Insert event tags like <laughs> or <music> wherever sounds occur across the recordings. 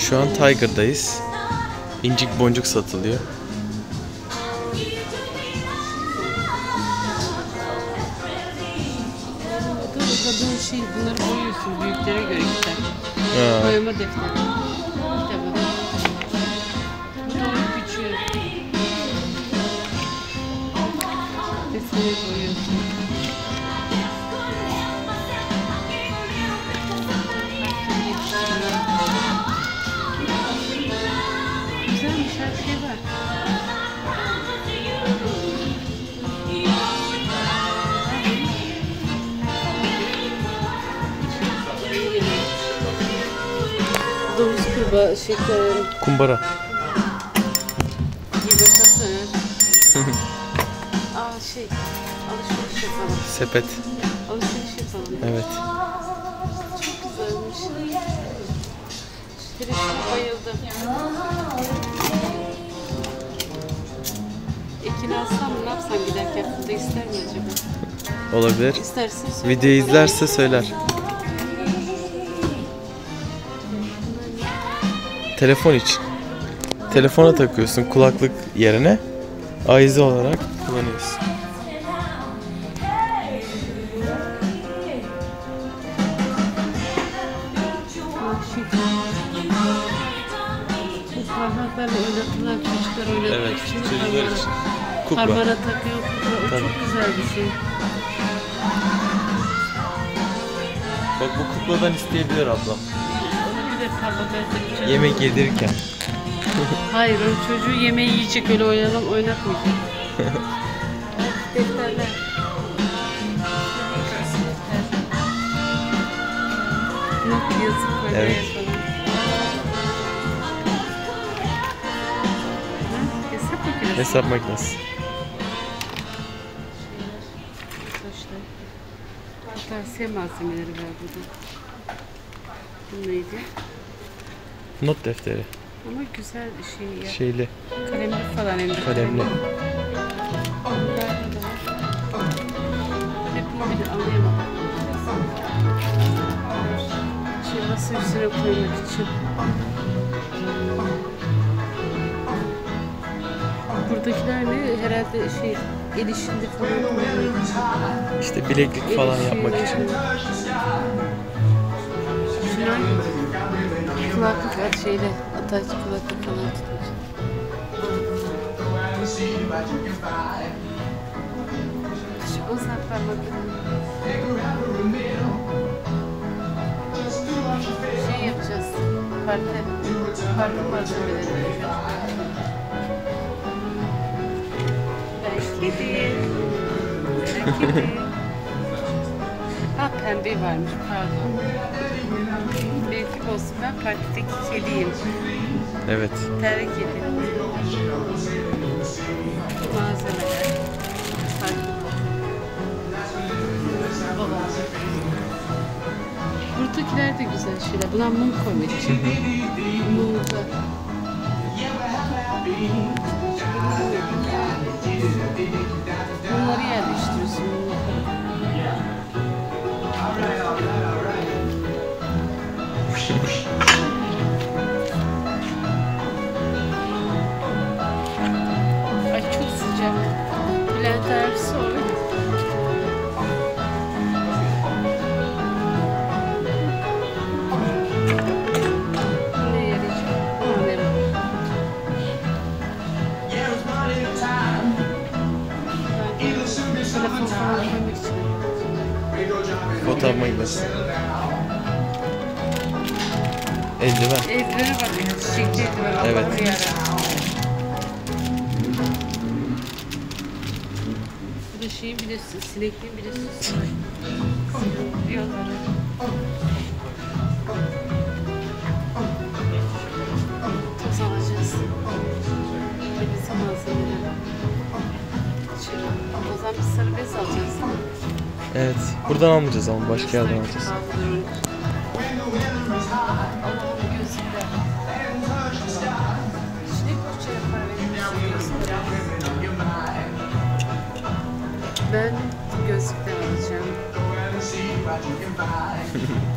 Şu an Tiger'dayız. İncik boncuk satılıyor. Kadın şey bunları boyuyorsun büyüklere göre. Ha, Boyama defteri. Kurbağa şey koyarım. kumbara. Yumurtası. Aa şey alışveriş yapalım. Sepet. Alışveriş yapalım. Evet. Çok güzelmiş. Şerefine bayıldım. Ekin alsam ne yapsam giderken burada ister mi acaba? Olabilir. İsterse söyle. Videoyu izlerse söyler. Telefon için. Telefona takıyorsun kulaklık yerine. Ayize olarak kullanıyorsun. Parmaklarla oynatılan çocuklar oynatmak Evet, için çocuklar için. Kukla. Parmağına takıyor kukla. O Tabii. çok güzel bir şey. Bak bu kukladan isteyebilir ablam. Yemek yedirirken. <laughs> Hayır o çocuğu yemeği yiyecek öyle oynayalım oynatmayacak. Defterler. Not yazıp böyle Evet. Hesap makinesi. Hesap makinesi. Kırtasiye malzemeleri var burada. Bu neydi? Not defteri. Ama güzel şey ya. Şeyli. Kalemli falan hem de. Kalemli. Hep de anlayamadım. Şey nasıl üstüne koymak için. Buradakiler ne? Herhalde şey el işinde falan. İşte bileklik falan yapmak için. Şunlar kulaklık var şeyle ataç kulaklık falan tutmuş. Şu uzak parmaklarını şey yapacağız. Parti, parti malzemeleri. Kedi. Ben kedi. Pembe varmış pardon. Belki olsun ben partideki kediyim. Evet. Terlik kedi. Malzemeler. Buradakiler de güzel şeyler. Bunlar mum koymak için. Mumda. Bunları yerleştiriyorsun. Fotoğraf makinesi. Eldiven. Eldivene bak. Çiçekli eldiven. Allah'ım Evet. yarabbim. Bu da şeyin bir de sinekliğin bir de süsü. Yolları. Toz alacağız. Temizlik malzemeleri. Şimdi o zaman bir sarı bez alacağız. Evet. Buradan almayacağız ama başka yerden alacağız. Ben gözlükten alacağım. <laughs>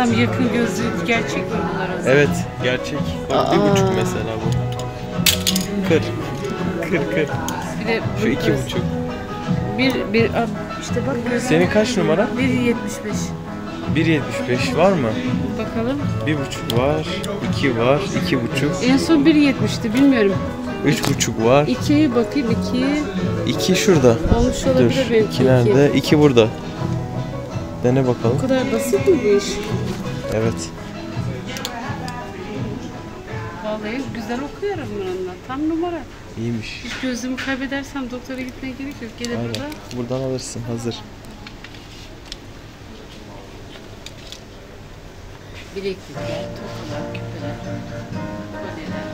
alsam yakın gözlü gerçek mi bunlar zaman? Evet gerçek. Bak bir buçuk mesela bu. Kır. Kır kır. Bir de Şu bu iki göz- buçuk. Bir, bir, işte bak göz. Senin kaç numara? 1.75. 1.75 var mı? Bakalım. Bir buçuk var. iki var. iki buçuk. En son 1.70'ti bilmiyorum. Üç buçuk var. 2'ye bakayım 2'ye İki şurada. olmuş Dur. olabilir benimki. iki nerede? İki burada. Dene Bu bakalım. kadar basit mi bu iş? Evet. Vallahi güzel okuyorum bununla. Tam numara. İyiymiş. Hiç gözlüğümü kaybedersem doktora gitmeye gerek yok. Burada. Aynen. Buradan alırsın. Hazır. Bileklikler, tokalar, küpeler, kolyeler.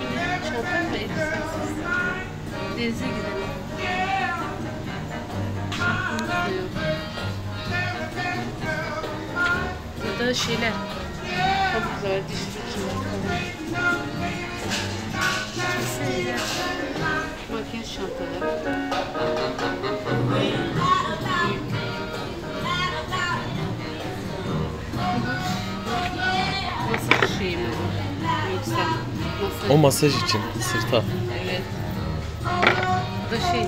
Yine çantam mı elbisesiz? Denize gidelim. Burada şeyler, diş fırçaları falan. Şeyler, makyaj çantaları. Masaj şeyi mi bu? Yoksa masaj O masaj için. Sırta. Evet. Bu da şey,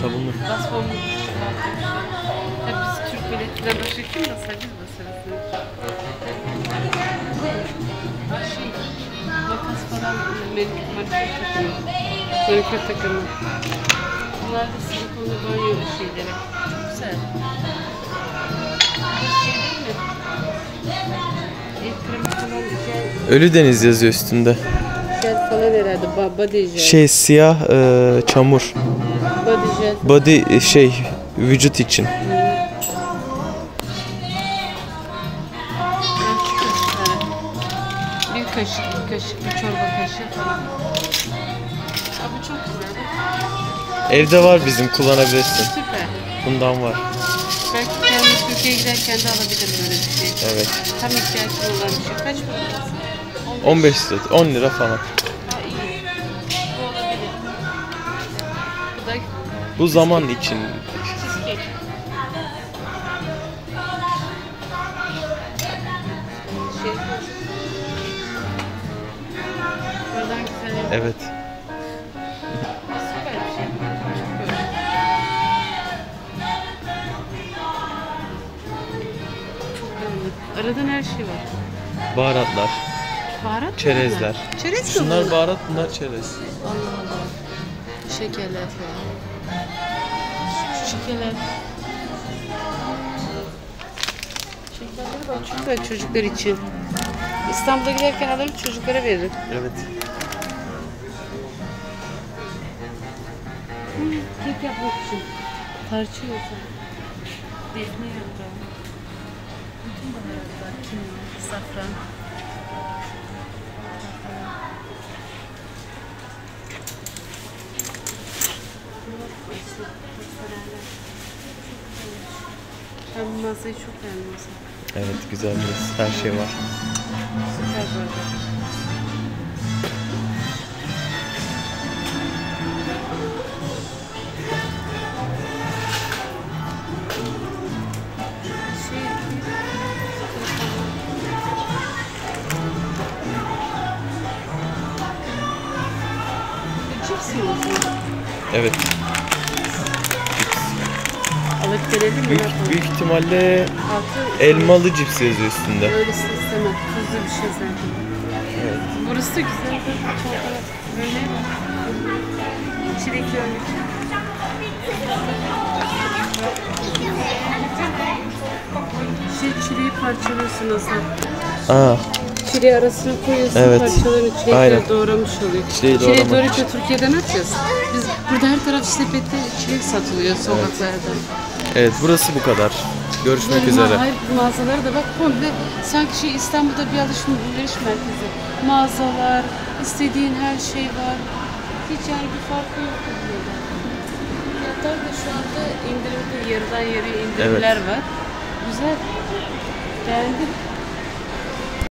Sabunlu. basmamlı. Tabii milletinden başka kim basar biz basarız. Şey, makas falan, manikür, takımı. Manikür takımı. Bunlar da silikonlu banyo şeyleri. Çok güzel. Ölü deniz yazıyor üstünde. jel falan herhalde. Ba- Body jel. Şey siyah e, çamur. Body jel. Body e, şey vücut için. Bir kaşık, bir kaşık, bir çorba kaşığı falan. Bu çok güzel. Evde var bizim kullanabilirsin. Süper. Bundan var. Belki kendi Türkiye'ye giderken de alabilirim böyle bir şey. Evet. Tam ihtiyacım olan bir şey. Kaç para? 15 lira, 10 lira falan. Ha, iyi. Bu olabilir. Bu da Bu zaman için. Evet. Aradan her şey var. Baharatlar, Baharat mı çerezler. bunlar? Çerez mi Şunlar bunlar? baharat, bunlar çerez. Allah Allah. Şekerler falan. Şu Şekerler. Şekerleri çok güzel çocuklar için. İstanbul'a giderken alırım çocuklara veririm. Evet. Kek için. Tarçın yaprağı. Defne yaprağı. Bütün baharatlar. Kimyon, safran. Ben masayı çok beğendim. Evet güzel burası. Her şey var. Süper bu cips mi olsun? Evet. Alıp gelelim mi? Büyük, yapalım? büyük ihtimalle Altı- elmalı cips yazıyor üstünde. Öylesini istemem. Tuzlu bir şey zaten. Evet. Burası da güzel. Çikolata. Öyle mi? Çilekli örnek. Şey çileği parçalıyorsun Hasan. Aa, Çileği arasına koyuyorsun Evet. parçalarını çilekleri Aynen. doğramış oluyor. Çileği doğramak doğrayıp Türkiye'de ne yapacağız? Biz burada her taraf sepette çilek satılıyor sokaklarda. evet burası bu kadar. Görüşmek Böyle üzere. Hayır mağazalara da bak komple sanki şey İstanbul'da bir alışveriş merkezi. Mağazalar, istediğin her şey var. Hiç yani bir farkı yok burada. Fiyatlar da şu anda indirimde yarıdan yarıya indirimler var. Güzel. Beğendim.